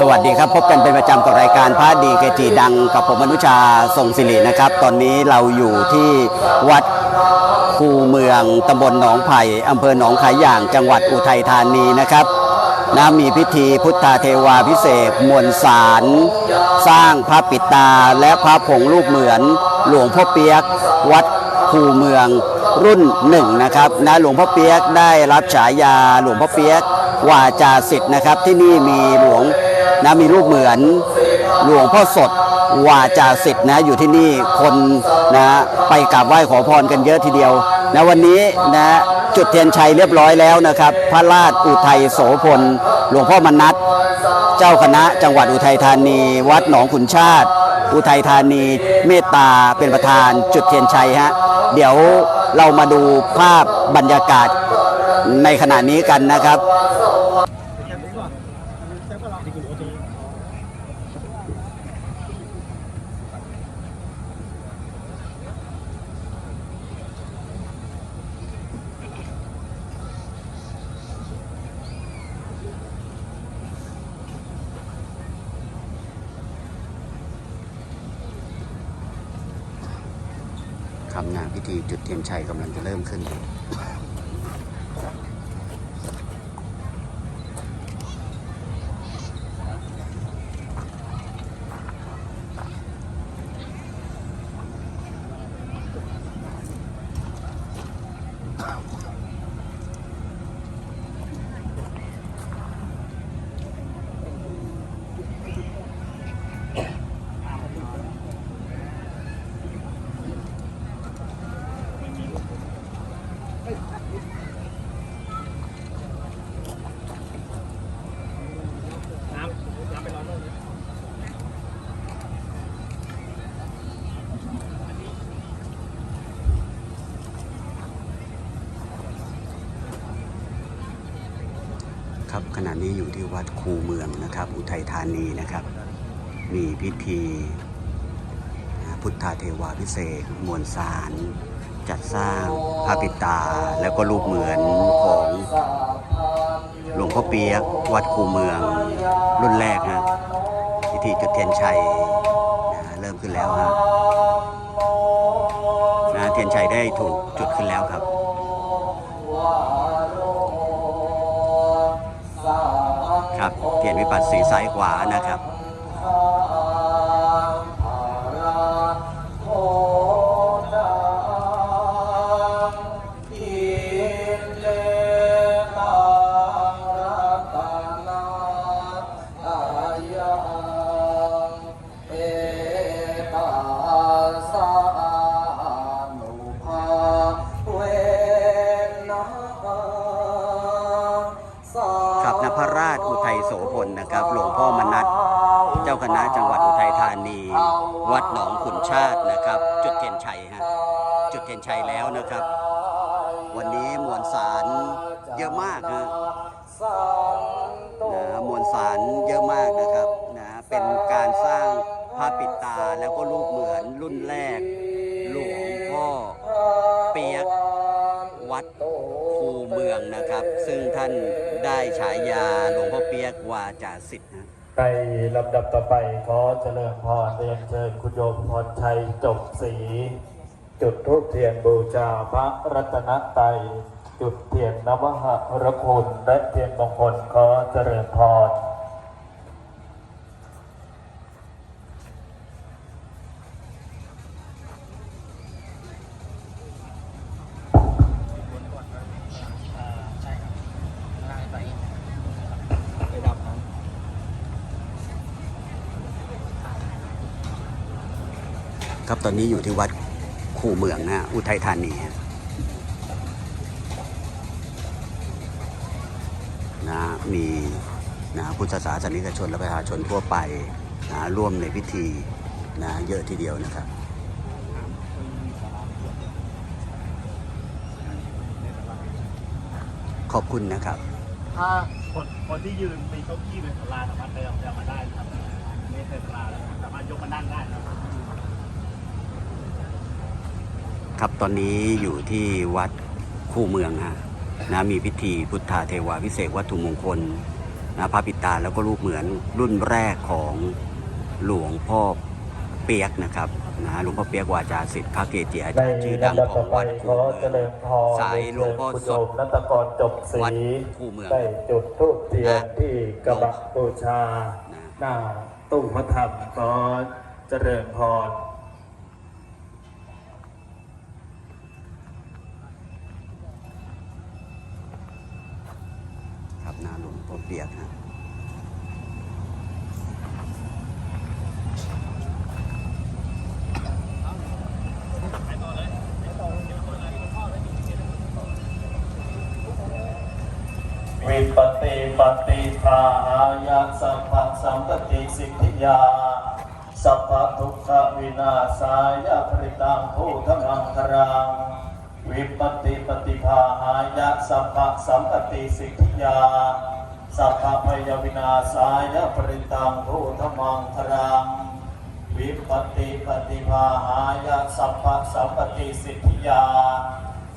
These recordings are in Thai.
สวัสดีครับพบกันเป็นประจำกับรายการพระดีเกจิดังกับผมอนุชาทรงศิรินะครับ ตอนนี้เราอยู่ที่วัดคูเมืองตำบลหนองไผ่อำเภอหนองขายอย่างจังหวัดอุทัยธานีนะครับนะมีพิธีพุทธาเทวาพิเศษมวลสาร สร้างพระปิตาและพระผงรูปเหมือน หลวงพ่อเปียก วัดคูเมืองรุ่นหนึ่งนะครับนะหลวงพ่อเปียกได้รับฉายาหลวงพ่อเปียก วาจาสิทธิ์นะครับ ที่นี่มีหลวงนะมีรูปเหมือนหลวงพ่อสดวาจาสิทธิ์นะอยู่ที่นี่คนนะไปกราบไหว้ขอพรกันเยอะทีเดียวนะวันนี้นะจุดเทียนชัยเรียบร้อยแล้วนะครับ พระราชอุทัยโสพล หลวงพ่อมนัสเจ้าคณะจังหวัดอุทัยธานี วัดหนองขุนชาติ อุทัยธานี เมตตาเป็นประธานจุดเทียนชัยฮะเดี๋ยวเรามาดูภาพบรรยากาศในขณะนี้กันนะครับ คำงานพิธีจุดเทียนชัยกำลังจะเริ่มขึ้น ครับขณะนี้อยู่ที่วัดคูเมืองนะครับ อุทัยธานีนะครับ มีพิธี พุทธาเทวาพิเศษมวลสาร จัดสร้างพระปิตา แล้วก็รูปเหมือนของหลวงพ่อเปียกวัดคูเมืองรุ่นแรกฮะพิธีจุดเทียนชัยนะเริ่มขึ้นแล้วฮะ ปัดสีซ้ายขวานะครับ วัดอุทัยธานี วัดหนองขุนชาตินะครับ จุดเทียนชัยฮะจุดเทียนชัยแล้วนะครับ วันนี้มวลสารเยอะมากนะนะมวลสารเยอะมากนะครับนะเป็นการสร้างพระปิดตาแล้วก็รูปเหมือนรุ่นแรก หลวงพ่อเปียกวัดคูเมืองนะครับ ซึ่งท่านได้ฉายาหลวงพ่อเปียกวาจาสิทธิ์นะ ในลำดับต่อไปขอเจริญพรเรียนเชิญคุณโยมพรชัยจบศรีจุดทูปเทียนบูชาพระรัตนตรัยจุดเทียนนวหะรคุณและเทียนมงคลขอเจริญพร ครับตอนนี้อยู่ที่วัดคู่เมืองนะอุทัยธานีนะมีนะพุทธศาสนิกชนและประชาชนทั่วไปนะร่วมในพิธีนะเยอะทีเดียวนะครับขอบคุณนะครับ ถ้าคนคนที่ยืนมีเก้าอี้เป็นสลาสามารถเดินมาได้ครับไม่ใช่สลาแล้วสามารถยกมานั่งได้ครับ ครับตอนนี้อยู่ที่วัดคูเมืองฮะนะมีพิธีพุทธาเทวาพิเศษกวัตถุมงคลนะพระปิดตาแล้วก็รูปเหมือนรุ่นแรกของหลวงพ่อเปียกนะครับนะหลวงพ่อเปียกวาจาสิทธิ์พระเกจิอาในจารย์ชื่อดังลำดับขอต่องไปวัดขคูอเมืเจองริญพรสายหลวงพ่อคุณสโยดมนัตกรจบศรีวัดคูเมืองได้จุดทูปเทียนนะที่กระบะบูชานะหน้าตู้พระธรรมขอเจริญพร ครับหนาหลวงพ่อ เปียกนะวิปติปฏิภาหายะสัพพะสัมปติสิทธิยา สัพพะทุกขวินาศายะปริตังภูธมังครังวิปติปฏิภาหายะสัพพะสัมปติสิทธิยา สัพพะพยวินาศายะปริตังภูธมังครัง วิปติปฏิภาหายะสัพพะสัมปติสิทธิยา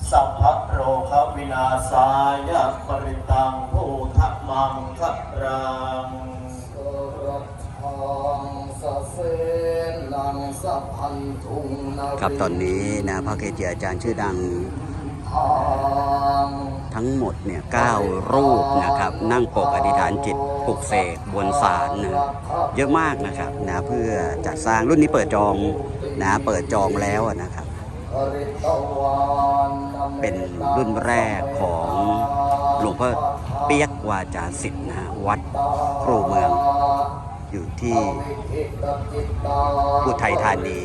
สัพพะโรควินาศายะปริตังภูทะมังคะรังกระทังสะเสนังสัพพันธุงนาครับตอนนี้นะพระเกจิอาจารย์ชื่อดัง ทั้งหมดเนี่ยเก้ารูปนะครับ นั่งปกอธิษฐานจิตปลุกเสกบนศาลนะเยอะมากนะครับนะเพื่อจัดสร้างรุ่นนี้เปิดจองนะเปิดจองแล้วนะครับ เป็นรุ่นแรกของหลวงพ่อเปียกวาจาสิทธิ์นะวัดครูเมืองอยู่ที่อุทัยธานี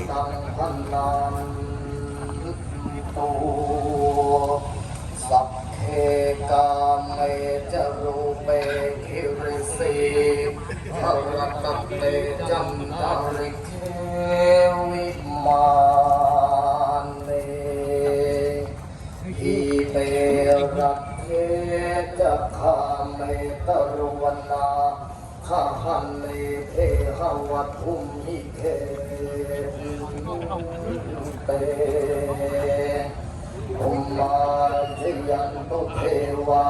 สัพเพกามเมจรูเปคิริสีภรตเตจันตริเควิมานเนอีเปรัตเทจะคาเมตรุวนาขะหันเนเทหวัตุมิเคเตอุมาจยัน ตุเทวา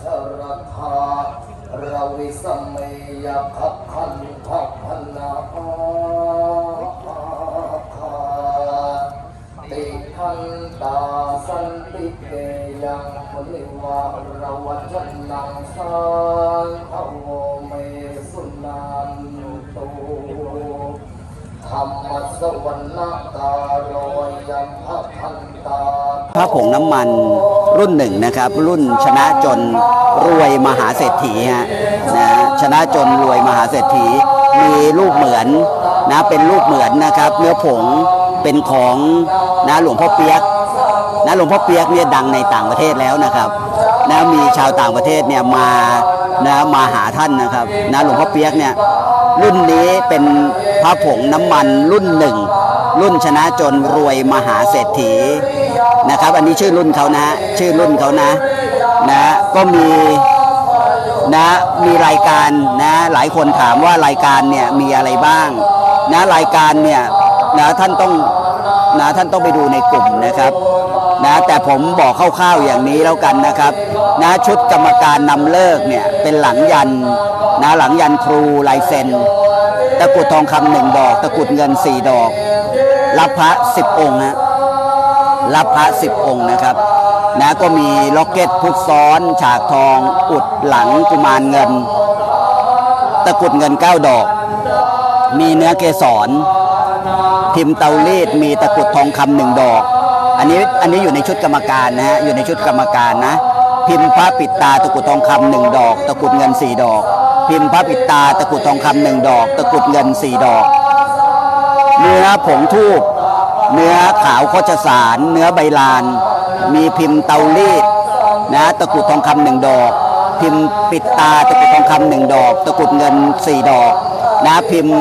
ชรธาราวิสมเมยขับขันทัพพนาคาติทันตาสันติเกยังมุนิวาระวัจนังสานทโวเมสุนันตุธรรมสวรรณกาโรยัมภพันตา ระผงน้ำมันรุ่นหนึ่งนะครับ รุ่นชนะจนรวยมหาเศรษฐีฮะนะชนะจนรวยมหาเศรษฐี มีรูปเหมือนนะเป็นรูปเหมือนนะครับ เนื้อผงเป็นของนะหลวงพ่อเปียกนะหลวงพ่อเปียกเนี่ยดังในต่างประเทศแล้วนะครับนะมีชาวต่างประเทศเนี่ยมานะมาหาท่านนะครับนะหลวงพ่อเปียกเนี่ยรุ่นนี้เป็นพระผงน้ำมันรุ่นหนึ่ง รุ่นชนะจนรวยมหาเศรษฐีนะครับ อันนี้ชื่อรุ่นเขานะชื่อรุ่นเขานะนะก็มีนะมีรายการนะหลายคนถามว่ารายการเนี่ยมีอะไรบ้างนะรายการเนี่ยนะท่านต้องนะท่านต้องไปดูในกลุ่มนะครับนะแต่ผมบอกคร่าวๆอย่างนี้แล้วกันนะครับนะชุดกรรมการนำเลิกเนี่ยเป็นหลังยันนะหลังยันครูลายเซ็น ตะกรุดทองคำหนึ่งดอก ตะกรุดเงินสี่ดอก รับพระสิบองค์ฮะรับพระสิบองค์นะครับนะก็มีล็อกเก็ตพุทซ้อน ฉากทอง อุดหลังกุมารเงิน ตะกรุดเงินเก้าดอก มีเนื้อเกสรพิมพ์เตารีดมีตะกรุดทองคำหนึ่งดอก อันนี้อันนี้อยู่ในชุดกรรมการนะฮะอยู่ในชุดกรรมการนะ พิมพ์พระปิดตาตะกรุดทองคำหนึ่งดอก ตะกรุดเงินสี่ดอก พิมพ์พระปิดตาตะกรุดทองคำหนึ่งดอก ตะกรุดเงินสี่ดอก เนื้อผงทูบเนื้อขาวโคชสาร เนื้อใบลาน มีพิมพ์เตารีดนะตะกรุดทองคำหนึ่งดอก พิมพ์ปิดตาตะกรุดทองคำหนึ่งดอก ตะกรุดเงินสี่ดอกนะพิมพ์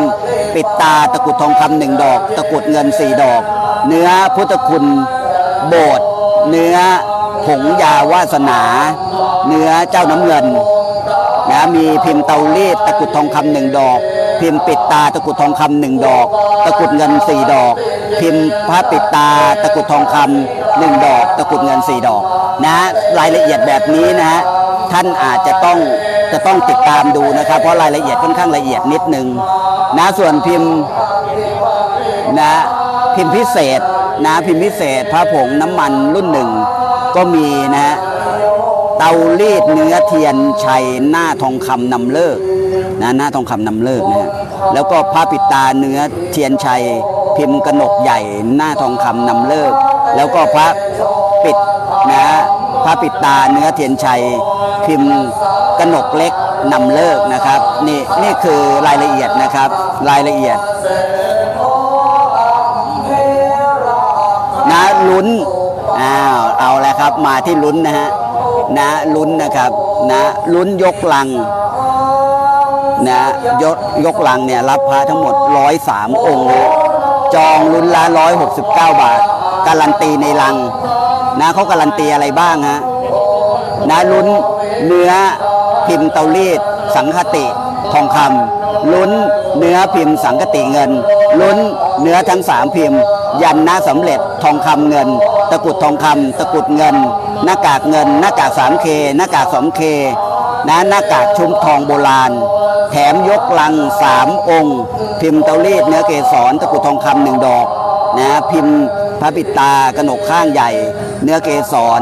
ปิดตาตะกรุดทองคำหนึ่งดอก ตะกรุดเงินสี่ดอก เนื้อพุทธคุณโบสถ์เนื้อผงยาวาสนา เนื้อเจ้าน้ำเงิน มีพิมพ์เตารีดตะกรุดทองคำหนึ่งดอก พิมพ์ปิดตาตะกรุดทองคำหนึ่งดอก ตะกรุดเงินสี่ดอก พิมพ์พระปิดตาตะกรุดทองคำหนึ่งดอก ตะกรุดเงินสี่ดอกนะรายละเอียดแบบนี้นะฮะท่านอาจจะต้องจะต้องติดตามดูนะครับ เพราะรายละเอียดค่อนข้างละเอียดนิดนึงนะส่วนพิมพ์นะพิมพ์พิเศษนะพิมพ์พิเศษพระผงน้ำมันรุ่นหนึ่งก็มีนะฮะ เตารีดเนื้อเทียนชัยหน้าทองคำนำเลิกนะหน้าทองคำนำเลิกนะฮะแล้วก็พระปิดตาเนื้อเทียนชัยพิมพ์กนกใหญ่หน้าทองคำนำเลิก แล้วก็พระปิดนะฮะพระปิดตาเนื้อเทียนชัย พิมพ์กนกเล็กนำเลิกนะครับนี่นี่คือรายละเอียดนะครับรายละเอียดนะลุ้นอ้าวเอาแล้วครับมาที่ลุ้นนะฮะ นะลุ้นนะครับนะลุ้นยกลังนะยกยกลังเนี่ยรับพระทั้งหมด 103 องค์นะจองลุ้นละ169 บาท การันตีในลังนะเขาการันตีอะไรบ้างฮะนะลุ้นเนื้อพิมพ์เตารีดสังคติทองคำลุ้นเนื้อพิมพ์สังคติเงิน ลุ้นเนื้อทั้งสามพิมพ์ ยันน้าสำเร็จทองคำเงิน ตะกุดทองคำตะกุดเงิน หน้ากากเงิน หน้ากาก 3K หน้ากาก 2K นะหน้ากากชุมทองโบราณ แถมยกลัง3องค์ พิมพ์เตารีดเนื้อเกสรตะกุดทองคำหนึ่งดอกนะพิมพ์พระปิดตากระหนกข้างใหญ่ เนื้อเกสร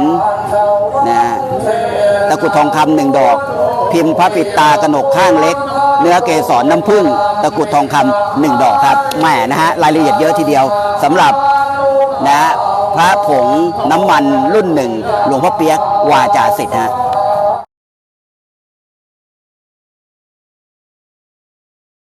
นะตะกุดทองคำหนึ่งดอก พิมพ์พระปิดตากระหนกข้างเล็ก เนื้อเกสรน้ำผึ้งตะกุดทองคำหนึ่งดอกครับแหมนะฮะรายละเอียดเยอะทีเดียว สำหรับนะพระผงน้ำมันรุ่นหนึ่งหลวงพ่อเปียกวาจาสิทธิ์ฮะ